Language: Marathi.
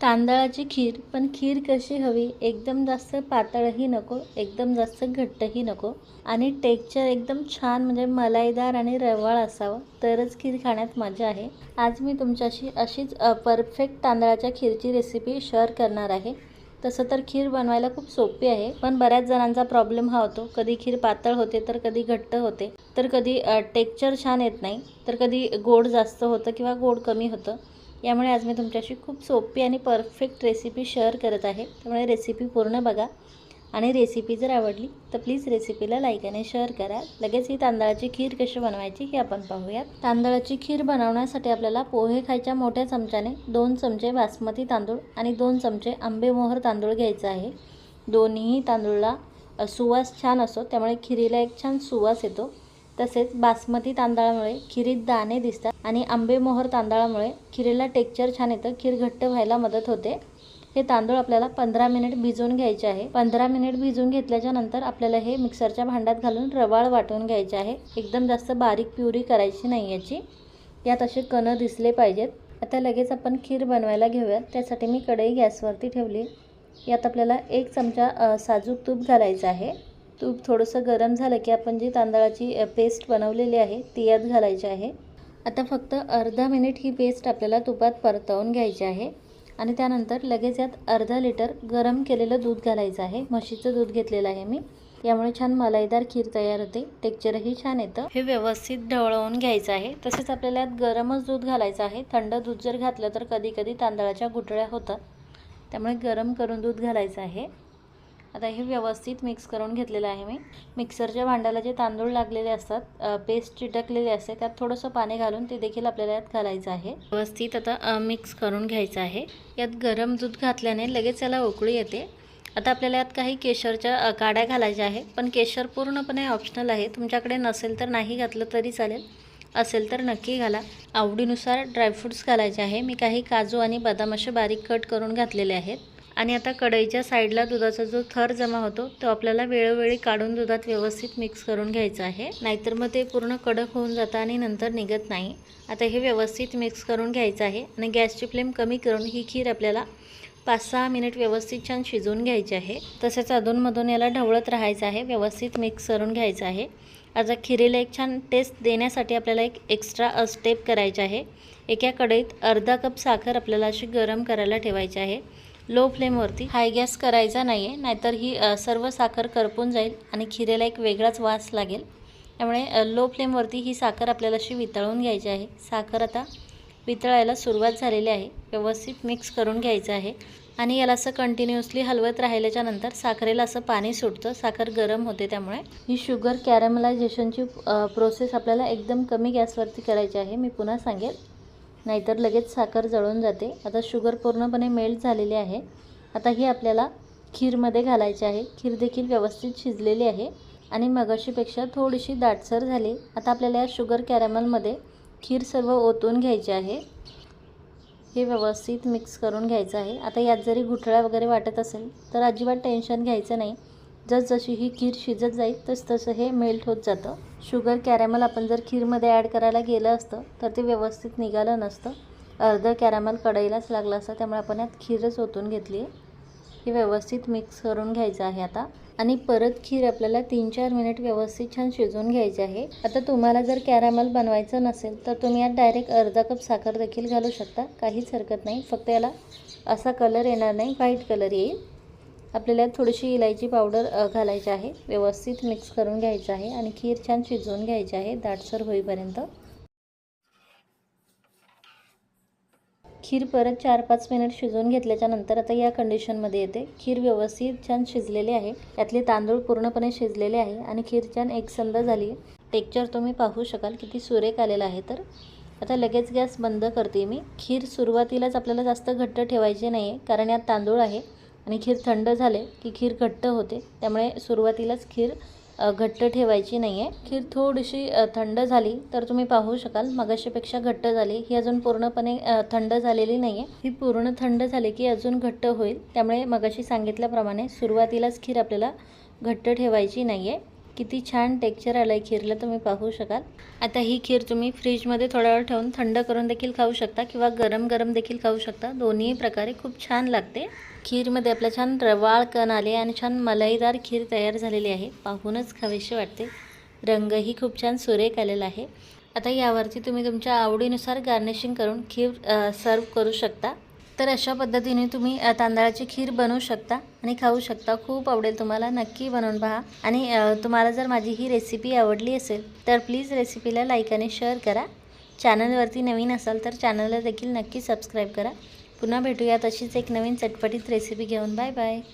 तांदळाची खीर पण खीर कशी हवी? एकदम जास्त पातळही नको एकदम जास्त घट्टही नको. आणि टेक्चर एकदम छान म्हणजे मलाईदार आणि रवाळ असावं. तरच खीर खाण्यात मजा आहे. आज मी तुमच्याशी अशीच परफेक्ट तांदळाच्या खीरची रेसिपी शेअर करणार आहे. तसं तर खीर बनवायला खूप सोपी आहे पण बऱ्याच जणांचा प्रॉब्लेम हा होतो. कधी खीर पातळ होते तर कधी घट्ट होते. तर कधी टेक्चर छान येत नाही. तर कधी गोड जास्त होतं किंवा गोड कमी होतं. यामुळे आज मी तुमच्याशी खूप सोपी आणि परफेक्ट रेसिपी शेअर करत आहे. त्यामुळे रेसिपी पूर्ण बघा. आणि रेसिपी जर आवडली तर प्लीज रेसिपीला लाईक आणि शेअर करा. लगेच ही तांदळाची खीर कशी बनवायची हे आपण पाहूयात. तांदळाची खीर बनवण्यासाठी आपल्याला पोहे खायच्या मोठ्या चमच्याने दोन चमचे बासमती तांदूळ आणि दोन चमचे आंबेमोहर तांदूळ घ्यायचा आहे. दोन्हीही तांदूळला सुवास छान असतो त्यामुळे खिरीला एक छान सुवास येतो. तसेच बासमती तांदळामुळे खिरीत दाणे दिसतात. आणि आंबेमोहर तांदळामुळे खिरेला टेक्चर छान येतं. खीर घट्ट व्हायला मदत होते. हे तांदूळ आपल्याला पंधरा मिनिट भिजवून घ्यायचे आहे. पंधरा मिनिट भिजवून घेतल्याच्या नंतर आपल्याला हे मिक्सरच्या भांड्यात घालून रवाळ वाटून घ्यायचे आहे. एकदम जास्त बारीक प्युरी करायची नाही याची. यात असे कणं दिसले पाहिजेत. आता लगेच आपण खीर बनवायला घेऊयात. त्यासाठी मी कढई गॅसवरती ठेवली. यात आपल्याला एक चमचा साजूक तूप घालायचं आहे. तूप थोडंसं गरम झालं की आपण जी तांदळाची पेस्ट बनवलेली आहे ती यात घालायची आहे. आता फक्त अर्धा मिनिट ही पेस्ट आपल्याला तुपात परतवून घ्यायची आहे. आणि त्यानंतर लगेच यात अर्धा लिटर गरम केलेलं दूध घालायचं आहे. म्हशीचं दूध घेतलेलं आहे मी. यामुळे छान मलाईदार खीर तयार होते. टेक्चरही छान येतं. हे व्यवस्थित ढवळवून घ्यायचं आहे. तसेच आपल्याला यात गरमच दूध घालायचं आहे. थंड दूध जर घातलं तर कधी कधी तांदळाच्या गुठळ्या होतात. त्यामुळे गरम करून दूध घालायचं आहे. आता हे व्यवस्थित मिक्स करून घेतलेलं आहे मी. मिक्सरच्या भांड्याला जे तांदूळ लागलेले असतात पेस्ट चिटकलेली असते त्यात थोडंसं पाणी घालून ते देखील आपल्याला यात घालायचं आहे. व्यवस्थित आता मिक्स करून घ्यायचं आहे. यात गरम दूध घातल्याने लगेच याला उकळी येते. आता आपल्याला यात काही केशरच्या काड्या घालायच्या आहे पण केशर पूर्णपणे ऑप्शनल आहे. तुमच्याकडे नसेल तर नाही घातलं तरी चालेल. असेल तर नक्की घाला. आवडीनुसार ड्रायफ्रूट्स घालायचे आहे. मी काही काजू आणि बदाम असे बारीक कट करून घातलेले आहेत. आणि आता कढईच्या साईडला दुधाचा जो थर जमा होतो तो आपल्याला वेळोवेळी काढून दुधात व्यवस्थित मिक्स करून घ्यायचा आहे. नाहीतर मग ते पूर्ण कडक होऊन जातं आणि नंतर निघत नाही. आता हे व्यवस्थित मिक्स करून घ्यायचं आहे आणि गॅसची फ्लेम कमी करून ही खीर आपल्याला पाच सहा मिनिट व्यवस्थित छान शिजवून घ्यायची आहे. तसेच अधूनमधून याला ढवळत राहायचं आहे व्यवस्थित मिक्स करून घ्यायचं आहे. आता खिरीला एक छान टेस्ट देण्यासाठी आपल्याला एक एक्स्ट्रा स्टेप करायचे आहे. एका कढईत अर्धा कप साखर आपल्याला अशी गरम करायला ठेवायची आहे. लो फ्लेमवरती हाय गॅस करायचा नाही आहे नाहीतर ही सर्व साखर करपून जाईल आणि खिरेला एक वेगळाच वास लागेल. त्यामुळे लो फ्लेमवरती ही साखर आपल्याला अशी वितळून घ्यायची आहे. साखर आता वितळायला सुरुवात झालेली आहे. व्यवस्थित मिक्स करून घ्यायचं आहे. आणि याला असं कंटिन्युअसली हलवत राहिल्याच्या नंतर साखरेला असं पाणी सुटतं. साखर गरम होते त्यामुळे. ही शुगर कॅरमलायझेशनची प्रोसेस आपल्याला एकदम कमी गॅसवरती करायची आहे. मी पुन्हा सांगेल. नाहीतर लगेच साखर जळून जाते. आता शुगर पूर्णपणे मेल्ट झालेली आहे. आता ही आपल्याला खीरमध्ये घालायची आहे. खीर देखील व्यवस्थित शिजलेली आहे आणि मगाशीपेक्षा थोडीशी दाटसर झाली. आता आपल्याला या शुगर कॅरमलमध्ये खीर सर्व ओतून घ्यायची आहे. हे व्यवस्थित मिक्स करून घ्यायचं आहे. आता यात जरी घुटळा वगैरे वाटत असेल तर अजिबात टेन्शन घ्यायचं नाही. जसजशी ही खीर शिजत जाईल तस तसं हे मेल्ट होत जातं. शुगर कॅरॅमल आपण जर खीरमध्ये ॲड करायला गेलं असतं तर ते व्यवस्थित निघालं नसतं. अर्धं कॅरॅमल कढईलाच लागलं असतं त्यामुळे आपण यात खीरच ओतून घेतली आहे. हे व्यवस्थित मिक्स करून घ्यायचं आहे आता. आणि परत खीर आपल्याला तीन चार मिनिट व्यवस्थित छान शिजवून घ्यायची आहे. आता तुम्हाला जर कॅरॅमल बनवायचं नसेल तर तुम्ही यात डायरेक्ट अर्धा कप साखर देखील घालू शकता. काहीच हरकत नाही. फक्त याला असा कलर येणार नाही व्हाईट कलर येईल. आपल्याला थोडीशी इलायची पावडर घालायची आहे. व्यवस्थित मिक्स करून घ्यायचं आहे आणि खीर छान शिजवून घ्यायची आहे. दाटसर होईपर्यंत. खीर परत चार पाच मिनिट शिजवून घेतल्याच्या नंतर आता या कंडिशनमध्ये येते. खीर व्यवस्थित छान शिजलेली आहे. यातले तांदूळ पूर्णपणे शिजलेले आहे आणि खीर छान एकसंध झाली टेक्चर तुम्ही पाहू शकाल किती सुरेख आलेला आहे तर. आता लगेच गॅस बंद करते मी. खीर सुरुवातीलाच आपल्याला जास्त घट्ट ठेवायची नाही आहे कारण यात तांदूळ आहे. आणि खीर थंड झाले की खीर घट्ट होते. त्यामुळे सुरुवातीलाच खीर घट्ट ठेवायची नाही आहे खीर थोडीशी थंड झाली तर तुम्ही पाहू शकाल. मगाशीपेक्षा घट्ट झाली. ही अजून पूर्णपणे थंड झालेली नाही आहे ही पूर्ण थंड झाली की अजून घट्ट होईल. त्यामुळे मगाशी सांगितल्याप्रमाणे सुरुवातीलाच खीर आपल्याला घट्ट ठेवायची नाही आहे किती छान टेक्चर आलं आहे खीरला तुम्ही पाहू शकाल. आता ही खीर तुम्ही फ्रीजमध्ये थोडा वेळ ठेवून थंड करून देखील खाऊ शकता किंवा गरम गरम देखील खाऊ शकता. दोन्ही प्रकारे खूप छान लागते. खीरमध्ये आपलं छान रवाळ कण आले आणि छान मलाईदार खीर तयार झालेली आहे. पाहूनच खावीशी वाटते. रंगही खूप छान सुरेख आलेला आहे. आता यावरती तुम्ही तुमच्या आवडीनुसार गार्निशिंग करून खीर सर्व करू शकता. तर अशा पद्धतीने तुम्ही तांदळाची खीर बनवू शकता आणि खाऊ शकता. खूप आवडेल तुम्हाला. नक्की बनवून पहा. आणि तुम्हाला जर माझी ही रेसिपी आवडली असेल तर प्लीज रेसिपीला लाईक आणि शेअर करा. चॅनलवरती नवीन असाल तर चॅनलला देखील नक्की सबस्क्राईब करा. पुन्हा भेटूया तशीच एक नवीन चटपटीत रेसिपी घेऊन. Bye bye